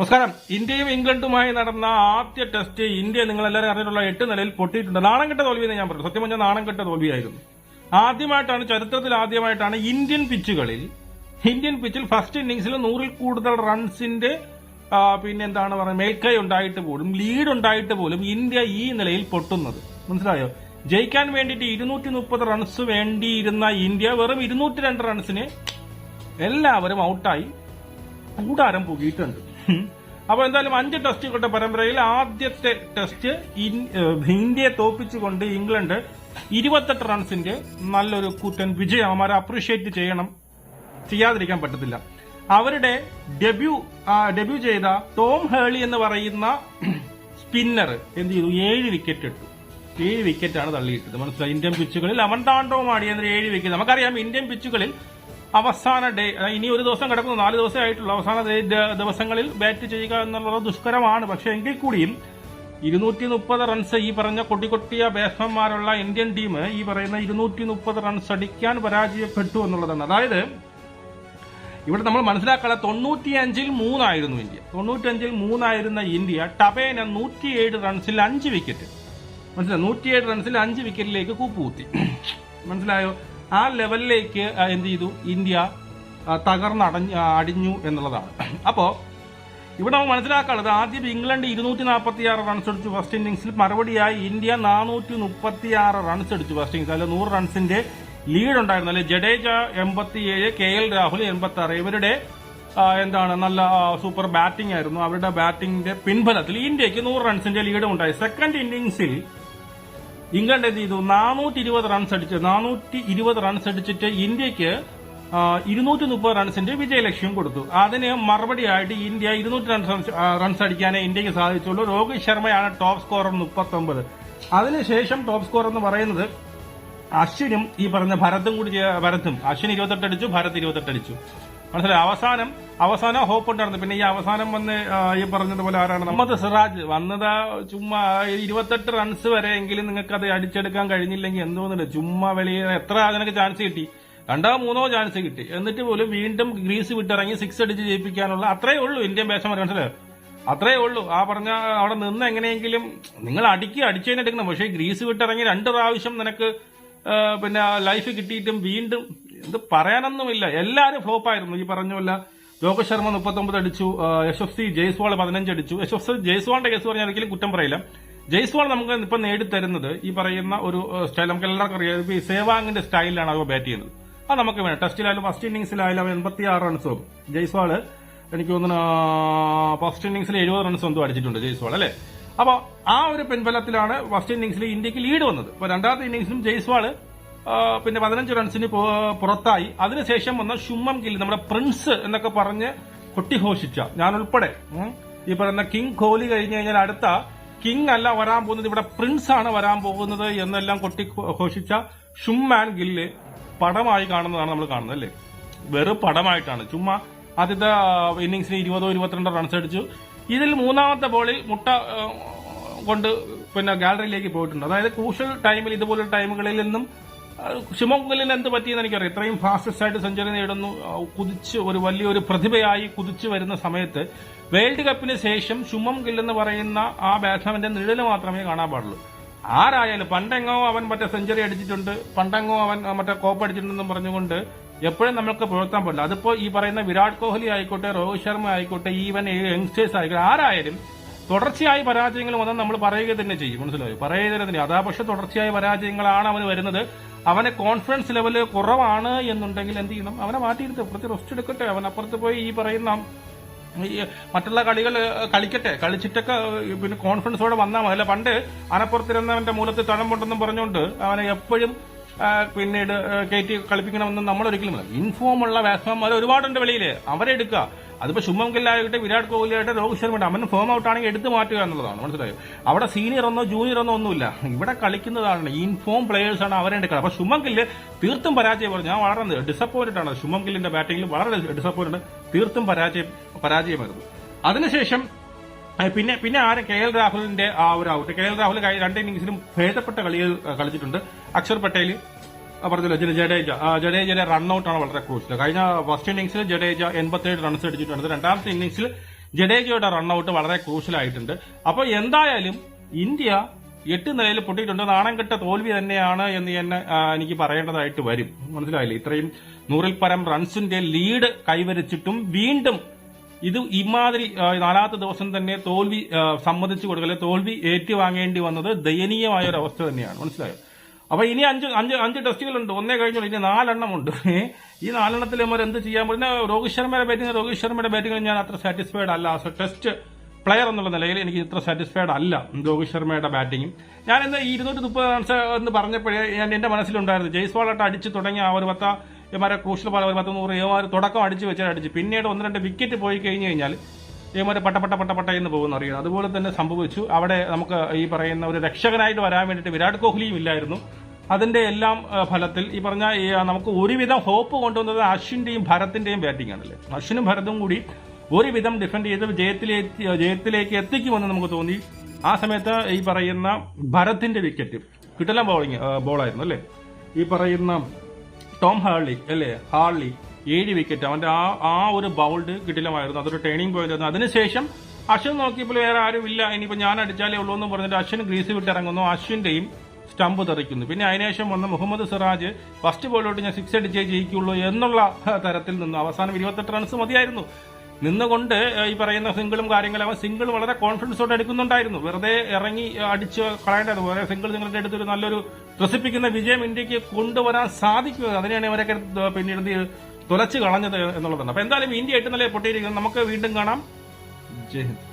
നമസ്കാരം. ഇന്ത്യയും ഇംഗ്ലണ്ടുമായി നടന്ന ആദ്യ ടെസ്റ്റ് ഇന്ത്യ നിങ്ങൾ എല്ലാവരും അറിഞ്ഞിട്ടുള്ള എട്ട് നിലയിൽ പൊട്ടിയിട്ടുണ്ട്. നാണം കെട്ട തോൽവി എന്ന് ഞാൻ പറഞ്ഞു. സത്യം പറഞ്ഞാൽ നാണം കെട്ട തോൽവിയായിരുന്നു. ആദ്യമായിട്ടാണ് ചരിത്രത്തിൽ ആദ്യമായിട്ടാണ് ഇന്ത്യൻ പിച്ചുകളിൽ ഇന്ത്യൻ പിച്ചിൽ ഫസ്റ്റ് ഇന്നിംഗ്സിൽ നൂറിൽ കൂടുതൽ റൺസിന്റെ പിന്നെ എന്താണ് പറയുക മേൽക്കൈ ഉണ്ടായിട്ട് പോലും ലീഡ് ഉണ്ടായിട്ട് പോലും ഇന്ത്യ ഈ നിലയിൽ പൊട്ടുന്നത്. മനസ്സിലായോ? ജയിക്കാൻ വേണ്ടിയിട്ട് ഇരുന്നൂറ്റി മുപ്പത് റൺസ് വേണ്ടിയിരുന്ന ഇന്ത്യ വെറും ഇരുന്നൂറ്റി രണ്ട് റൺസിന് എല്ലാവരും ഔട്ടായി കൂടാരം പുകിയിട്ടുണ്ട്. ഉം. അപ്പൊ എന്തായാലും അഞ്ച് ടെസ്റ്റുകളുടെ പരമ്പരയിൽ ആദ്യത്തെ ടെസ്റ്റ് ഇന്ത്യയെ തോപ്പിച്ചുകൊണ്ട് ഇംഗ്ലണ്ട് ഇരുപത്തെട്ട് റൺസിന്റെ നല്ലൊരു കൂറ്റൻ വിജയം അവന്മാരെ അപ്രീഷിയേറ്റ് ചെയ്യണം. ചെയ്യാതിരിക്കാൻ പറ്റത്തില്ല. അവരുടെ ഡെബ്യൂ ഡെബ്യൂ ചെയ്ത ടോം ഹേളി എന്ന് പറയുന്ന സ്പിന്നർ എന്ത് ചെയ്തു? ഏഴ് വിക്കറ്റ് ഇട്ടു. ഏഴ് വിക്കറ്റാണ് തള്ളിയിട്ടത്. മനസ്സിലായി? ഇന്ത്യൻ പിച്ചുകളിൽ അവൻ താണ്ടവും ആടിയത് ഏഴ് വിക്കറ്റ് നമുക്കറിയാം ഇന്ത്യൻ പിച്ചുകളിൽ അവസാന ഡേ ഇനി ഒരു ദിവസം കിടക്കുന്നു നാല് ദിവസമായിട്ടുള്ള അവസാന ദിവസങ്ങളിൽ ബാറ്റ് ചെയ്യുക എന്നുള്ളത് ദുഷ്കരമാണ്. പക്ഷേ എങ്കിൽ കൂടിയും ഇരുന്നൂറ്റി മുപ്പത് റൺസ് ഈ പറഞ്ഞ കൊട്ടിക്കൊട്ടിയ ബാറ്റ്സ്മാൻമാരുള്ള ഇന്ത്യൻ ടീം ഈ പറയുന്ന ഇരുന്നൂറ്റി മുപ്പത് റൺസ് അടിക്കാൻ പരാജയപ്പെട്ടു എന്നുള്ളതാണ്. അതായത് ഇവിടെ നമ്മൾ മനസ്സിലാക്കാനുള്ള തൊണ്ണൂറ്റിയഞ്ചിൽ മൂന്നായിരുന്നു ഇന്ത്യ. തൊണ്ണൂറ്റിയഞ്ചിൽ മൂന്നായിരുന്ന ഇന്ത്യ ടബേന നൂറ്റിയേഴ് റൺസിൽ അഞ്ച് വിക്കറ്റ് മനസ്സിലായോ? നൂറ്റിയേഴ് റൺസിൽ അഞ്ച് വിക്കറ്റിലേക്ക് കൂപ്പുകുത്തി. മനസ്സിലായോ? ആ ലെവലിലേക്ക് എന്ത് ചെയ്തു? ഇന്ത്യ തകർന്നടഞ്ഞ അടിഞ്ഞു എന്നുള്ളതാണ്. അപ്പോൾ ഇവിടെ നമ്മൾ മനസ്സിലാക്കാനുള്ളത് ആദ്യം ഇംഗ്ലണ്ട് ഇരുന്നൂറ്റി നാൽപ്പത്തി ആറ് റൺസ് അടിച്ചു ഫസ്റ്റ് ഇന്നിങ്സിൽ മറുപടിയായി ഇന്ത്യ നാനൂറ്റി മുപ്പത്തി ആറ് റൺസ് അടിച്ചു ഫസ്റ്റ് ഇന്നിങ്സ് അല്ലെ നൂറ് റൺസിന്റെ ലീഡ് ഉണ്ടായിരുന്നു. അല്ലെ ജഡേജ എൺപത്തിയേഴ് കെ എൽ രാഹുൽ എൺപത്തി ആറ് ഇവരുടെ എന്താണ് നല്ല സൂപ്പർ ബാറ്റിംഗ് ആയിരുന്നു. അവരുടെ ബാറ്റിംഗിന്റെ പിൻബലത്തിൽ ഇന്ത്യയ്ക്ക് നൂറ് റൺസിന്റെ ലീഡ് ഉണ്ടായി. സെക്കൻഡ് ഇന്നിംഗ്സിൽ ഇംഗ്ലണ്ട് എന്ത് ചെയ്തു? നാനൂറ്റി ഇരുപത് റൺസ് അടിച്ച് നാനൂറ്റി ഇരുപത് റൺസ് അടിച്ചിട്ട് ഇന്ത്യയ്ക്ക് ഇരുന്നൂറ്റി മുപ്പത് റൺസിന്റെ വിജയലക്ഷ്യം കൊടുത്തു. അതിന് മറുപടിയായിട്ട് ഇന്ത്യ ഇരുന്നൂറ്റി റൺസ് റൺസ് അടിക്കാനേ ഇന്ത്യയ്ക്ക് സാധിച്ചുള്ളൂ. രോഹിത് ശർമ്മയാണ് ടോപ്പ് സ്കോറർ മുപ്പത്തി ഒമ്പത് അതിനുശേഷം ടോപ്പ് സ്കോർ എന്ന് പറയുന്നത് അശ്വിനും ഈ പറഞ്ഞ ഭരത്തും കൂടി ഭരതും അശ്വിൻ ഇരുപത്തെട്ട് അടിച്ചു ഭരത് ഇരുപത്തെട്ട് അടിച്ചു. മനസ്സിലായി? അവസാനം അവസാനം ഹോപ്പ് ഉണ്ടായിരുന്നു. പിന്നെ ഈ അവസാനം വന്ന് ഈ പറഞ്ഞതുപോലെ ആരാണ് മുഹമ്മദ് സിറാജ്. വന്നത് ചുമ്മാ ഇരുപത്തെട്ട് റൺസ് വരെ എങ്കിലും നിങ്ങൾക്ക് അത് അടിച്ചെടുക്കാൻ കഴിഞ്ഞില്ലെങ്കിൽ എന്തോന്നില്ല ചുമ്മാ വെളിയിൽ എത്ര അതിനൊക്കെ ചാൻസ് കിട്ടി? രണ്ടോ മൂന്നോ ചാൻസ് കിട്ടി. എന്നിട്ട് പോലും വീണ്ടും ഗ്രീസ് വിട്ടിറങ്ങി സിക്സ് അടിച്ച് ജയിപ്പിക്കാനുള്ള അത്രേ ഉള്ളൂ ഇന്ത്യൻ ബാറ്റ്സ്മാൻ മനസ്സിലായോ? അത്രേ ഉള്ളൂ. ആ പറഞ്ഞ അവിടെ നിന്ന് എങ്ങനെയെങ്കിലും നിങ്ങൾ അടിക്കുക എടുക്കണം പക്ഷേ ഗ്രീസ് വിട്ടിറങ്ങി രണ്ട് പ്രാവശ്യം നിനക്ക് പിന്നെ ലൈഫ് കിട്ടിയിട്ടും വീണ്ടും എന്ത് പറയാനൊന്നുമില്ല. എല്ലാവരും ഫ്ലോപ്പായിരുന്നു. ഈ പറഞ്ഞ പോലെ രോഹിത് ശർമ്മ മുപ്പത്തൊമ്പത് അടിച്ചു യശസ് യശസ്വി ജയ്സ്വാൾ പതിനഞ്ച് അടിച്ചു. യശസ്വി ജയ്സ്വാളിന്റെ കേസ് പറഞ്ഞാൽ ഒരിക്കലും കുറ്റം പറയില്ല. ജയ്സ്വാൾ നമുക്ക് ഇപ്പൊ നേടിത്തരുന്നത് ഈ പറയുന്ന ഒരു സ്റ്റൈൽ നമുക്ക് എല്ലാവർക്കും അറിയാം. ഈ സേവാങ്ങിന്റെ സ്റ്റൈലിലാണ് അവർ ബാറ്റ് ചെയ്യുന്നത്. അത് നമുക്ക് വേണം. ടെസ്റ്റിലായാലും ഫസ്റ്റ് ഇന്നിംഗ്സിലായാലും അവൻ എൺപത്തി ആറ് റൺസും ജയ്സ്വാൾ എനിക്ക് തോന്നുന്നു ഫസ്റ്റ് ഇന്നിംഗ്സിൽ എഴുപത് റൺസ് എന്തോ അടിച്ചിട്ടുണ്ട് ജയ്സ്വാൾ അല്ലേ? അപ്പോൾ ആ ഒരു പിൻബലത്തിലാണ് ഫസ്റ്റ് ഇന്നിംഗ്സിൽ ഇന്ത്യയ്ക്ക് ലീഡ് വന്നത്. അപ്പൊ രണ്ടാമത്തെ ഇന്നിംഗ്സിലും ജയ്സ്വാൾ ആ, പിന്നെ പതിനഞ്ച് റൺസിന് പുറത്തായി. അതിനുശേഷം വന്ന ശുമ്മം ഗിൽ നമ്മുടെ പ്രിൻസ് എന്നൊക്കെ പറഞ്ഞ് കൊട്ടിഘോഷിച്ച ഞാൻ ഉൾപ്പെടെ ഈ പറയുന്ന കിങ് കോഹ്ലി കഴിഞ്ഞു കഴിഞ്ഞാൽ അടുത്ത കിങ് അല്ല വരാൻ പോകുന്നത് ഇവിടെ പ്രിൻസ് ആണ് വരാൻ പോകുന്നത് എന്നെല്ലാം കൊട്ടി ഘോഷിച്ച ഷുമാൻ ഗില്ല് പടമായി കാണുന്നതാണ് നമ്മൾ കാണുന്നത് അല്ലേ? വെറും പടമായിട്ടാണ്. ചുമ്മാ ആദ്യത്തെ ഇന്നിങ്സിന് ഇരുപതോ ഇരുപത്തിരണ്ടോ റൺസ് അടിച്ചു. ഇതിൽ മൂന്നാമത്തെ ബോളിൽ മുട്ട കൊണ്ട് പിന്നെ ഗാലറിയിലേക്ക് പോയിട്ടുണ്ട്. അതായത് ക്രൂഷ്യൽ ടൈമിൽ ഇതുപോലുള്ള ടൈമുകളിൽ നിന്നും ശുമംഗലിന് എന്ത് പറ്റിയെന്ന് എനിക്കറിയാം. ഇത്രയും ഫാസ്റ്റസ്റ്റ് ആയിട്ട് സെഞ്ചുറി നേടുന്നു. കുതിച്ച് ഒരു വലിയൊരു പ്രതിഭയായി കുതിച്ചു വരുന്ന സമയത്ത് വേൾഡ് കപ്പിന് ശേഷം ഷുമം ഗിൽ എന്ന് പറയുന്ന ആ ബാറ്റ്സ്മാന്റെ നിഴൽ മാത്രമേ കാണാൻ പാടുള്ളൂ. ആരായാലും പണ്ടെങ്ങോ അവൻ മറ്റേ സെഞ്ചുറി അടിച്ചിട്ടുണ്ട്. പണ്ടെങ്ങോ അവൻ മറ്റേ കോപ്പ് അടിച്ചിട്ടുണ്ടെന്ന് പറഞ്ഞുകൊണ്ട് എപ്പോഴും നമ്മൾക്ക് പുലർത്താൻ പാടില്ല. അതിപ്പോ ഈ പറയുന്ന വിരാട് കോഹ്ലി ആയിക്കോട്ടെ രോഹിത് ശർമ്മ ആയിക്കോട്ടെ ഈവൻ യങ്സ്റ്റേഴ്സ് ആയിക്കോട്ടെ ആരായാലും തുടർച്ചയായി പരാജയങ്ങൾ വന്നാൽ നമ്മൾ പറയുക തന്നെ ചെയ്യും. മനസ്സിലായി? പറയുക തന്നെ അതാ പക്ഷെ തുടർച്ചയായ പരാജയങ്ങളാണ് അവന് വരുന്നത്. അവനെ കോൺഫിഡൻസ് ലെവൽ കുറവാണ് എന്നുണ്ടെങ്കിൽ എന്ത് ചെയ്യണം? അവനെ മാറ്റിയിരുത്തും. കുറച്ച് റെസ്റ്റ് എടുക്കട്ടെ. അവൻ അപ്പുറത്ത് പോയി ഈ പറയുന്ന മറ്റുള്ള കളികൾ കളിക്കട്ടെ. കളിച്ചിട്ടൊക്കെ പിന്നെ കോൺഫിഡൻസോടെ വന്നാൽ മതി. അല്ല പണ്ട് അനപ്പുറത്തിരുന്നവന്റെ മൂലത്തിൽ തഴമ്പുണ്ടെന്നും പറഞ്ഞുകൊണ്ട് അവനെ എപ്പോഴും പിന്നീട് കയറ്റി കളിപ്പിക്കണമെന്ന് നമ്മൾ ഒരിക്കലും ഇൻഫോം ഉള്ള ബാറ്റ്സ്മാൻമാർ ഒരുപാടുണ്ട് വെളിയിൽ അവരെ എടുക്കുക. അതിപ്പോ ശുഭം ഗില്ലായിട്ട് വിരാട് കോഹ്ലി ആയിട്ട് രോഹിത് ശർമ്മ അവൻ ഫോം ഔട്ട് ആണെങ്കിൽ എടുത്തു മാറ്റുക എന്നുള്ളതാണ്. മനസ്സിലായോ? അവിടെ സീനിയർ ഒന്നോ ജൂനിയർ ഒന്നോ ഒന്നുമില്ല. ഇവിടെ കളിക്കുന്നതാണ് ഇൻഫോം പ്ലേയേഴ്സ് ആണ് അവരെ എടുക്കുന്നത്. അപ്പൊ ശുഭം ഗില്ല് തീർത്തും പരാജയം പറഞ്ഞു. ഞാൻ വളരെ ഡിസപ്പോയിന്റഡ് ആണ്. ശുഭം ഗില്ലിന്റെ ബാറ്റിംഗിൽ വളരെ ഡിസപ്പോയിന്റഡ് തീർത്തും പരാജയം പരാജയമായിരുന്നു. അതിനുശേഷം പിന്നെ പിന്നെ ആരും കെ എൽ രാഹുലിന്റെ ആ ഒരു ഔട്ട് കെ എൽ രാഹുൽ രണ്ട് ഇന്നിംഗ്സിലും ഭേദപ്പെട്ട കളികൾ കളിച്ചിട്ടുണ്ട്. അക്ഷർ പട്ടേൽ പറഞ്ഞല്ലോ ജഡ- ജഡേജ ജഡേജയുടെ റൺഔട്ടാണ് വളരെ ക്രൂഷ്യൽ കഴിഞ്ഞ ഫസ്റ്റ് ഇന്നിംഗ്സിൽ ജഡേജ എൺപത്തേഴ് റൺസ് അടിച്ചിട്ടുണ്ട് രണ്ടാമത്തെ ഇന്നിംഗ്സിൽ ജഡേജയുടെ റണ്ണൌട്ട് വളരെ ക്രൂഷ്യലായിട്ടുണ്ട് അപ്പോൾ എന്തായാലും ഇന്ത്യ എട്ട് നിലയിൽ പൊട്ടിയിട്ടുണ്ട്. നാണം കെട്ട തോൽവി തന്നെയാണ് എന്ന് തന്നെ എനിക്ക് പറയേണ്ടതായിട്ട് വരും. മനസ്സിലായില്ലേ? ഇത്രയും നൂറിൽ പരം റൺസിന്റെ ലീഡ് കൈവരിച്ചിട്ടും വീണ്ടും ഇത് ഇമാതിരി നാലാമത്തെ ദിവസം തന്നെ തോൽവി സമ്മതിച്ചു കൊടുക്കല്ലേ തോൽവി ഏറ്റുവാങ്ങേണ്ടി വന്നത് ദയനീയമായ ഒരു അവസ്ഥ തന്നെയാണ്. മനസ്സിലായോ? അപ്പൊ ഇനി അഞ്ച് അഞ്ച് അഞ്ച് ടെസ്റ്റുകളുണ്ട്. ഒന്നേ കഴിഞ്ഞു ഇനി നാലെണ്ണം ഉണ്ട് ഈ നാലെണ്ണത്തിൽ നമ്മൾ എന്ത് ചെയ്യാൻ പിന്നെ രോഹിത് ശർമ്മയുടെ ബാറ്റിംഗ് രോഹിത് ശർമ്മയുടെ ബാറ്റിംഗ് ഞാൻ അത്ര സാറ്റിസ്ഫൈഡ് അല്ല. ആസ് എ ടെസ്റ്റ് പ്ലെയർ എന്നുള്ള നിലയിൽ എനിക്ക് ഇത്ര സാറ്റിസ്ഫൈഡ് അല്ല രോഹിത് ശർമ്മയുടെ ബാറ്റിംഗും ഞാൻ ഇന്ന് ഇരുന്നൂറ്റി മുപ്പത് റൺസ് എന്ന് പറഞ്ഞപ്പോഴേ ഞാൻ എന്റെ മനസ്സിലുണ്ടായിരുന്നു. ജയ്സ്വാളായിട്ട് അടിച്ച് തുടങ്ങിയ ആ ഒരു പത്ത ഇമാരെ ക്രൂഷ്യൽ പാല ഒരു പത്ത് നൂറ് ഏമാര് തുടക്കം അടിച്ച് വെച്ചാൽ അടിച്ച്. പിന്നീട് ഒന്ന് രണ്ട് വിക്കറ്റ് പോയി കഴിഞ്ഞ് കഴിഞ്ഞാൽ ഇവന്മാര് പട്ട പട്ട പട്ട പട്ട എന്ന് പോകുന്ന അറിയാം. അതുപോലെ തന്നെ സംഭവിച്ചു. അവിടെ നമുക്ക് ഈ പറയുന്ന ഒരു രക്ഷകനായിട്ട് വരാൻ വേണ്ടിയിട്ട് വിരാട് കോഹ്ലിയും ഇല്ലായിരുന്നു. അതിന്റെ എല്ലാം ഫലത്തിൽ ഈ പറഞ്ഞ നമുക്ക് ഒരുവിധം ഹോപ്പ് കൊണ്ടുവന്നത് അശ്വിന്റെയും ഭരത്തിന്റെയും ബാറ്റിംഗ് ആണല്ലേ. അശ്വിനും ഭരതും കൂടി ഒരുവിധം ഡിഫെൻഡ് ചെയ്ത് ജയത്തിലേക്ക് ജയത്തിലേക്ക് എത്തിക്കുമെന്ന് നമുക്ക് തോന്നി. ആ സമയത്ത് ഈ പറയുന്ന ഭരത്തിന്റെ വിക്കറ്റ് കിട്ടലം ബോളിങ് ബോളായിരുന്നു അല്ലേ? ഈ പറയുന്ന ടോം ഹാർലി അല്ലേ ഹാർലി ഏഴ് വിക്കറ്റ് അവന്റെ ആ ആ ഒരു ബൗൾഡ് കിട്ടിലമായിരുന്നു. അതൊരു ടേണിംഗ് പോയിന്റ് ആയിരുന്നു. അതിനുശേഷം അശ്വിൻ നോക്കിയപ്പോൾ വേറെ ആരും ഇല്ല ഇനിയിപ്പോ ഞാൻ അടിച്ചാലേ ഉള്ളൂ എന്ന് പറഞ്ഞിട്ട് അശ്വിൻ ഗ്രീസ് വിട്ടിറങ്ങുന്നു അശ്വിന്റെയും സ്റ്റംപ് തെറിക്കുന്നു. പിന്നെ അതിനുശേഷം വന്ന മുഹമ്മദ് സിറാജ് ഫസ്റ്റ് ബോളിലോട്ട് ഞാൻ സിക്സ് അടിച്ചേ ജയിക്കുള്ളൂ എന്നുള്ള തരത്തിൽ നിന്നു. അവസാനം ഇരുപത്തെട്ട് റൺസ് മതിയായിരുന്നു. നിന്നുകൊണ്ട് ഈ പറയുന്ന സിംഗിളും കാര്യങ്ങളും അവൻ സിംഗിൾ വളരെ കോൺഫിഡൻസോടെ എടുക്കുന്നുണ്ടായിരുന്നു. വെറുതെ ഇറങ്ങി അടിച്ച് കളയേണ്ടത് വേറെ സിംഗിൾ നിങ്ങളുടെ അടുത്തൊരു നല്ലൊരു ത്രസിപ്പിക്കുന്ന വിജയം ഇന്ത്യയ്ക്ക് കൊണ്ടുവരാൻ സാധിക്കുക. അതിനെയാണ് ഇവരൊക്കെ പിന്നീട് തുലച്ചു കളഞ്ഞത് എന്നുള്ളതാണ് അപ്പൊ എന്തായാലും ഇന്ത്യ എട്ട് നിലയെ പൊട്ടിയിരിക്കുന്നത് നമുക്ക് വീണ്ടും കാണാം. ജയ് ഹിന്ദ്.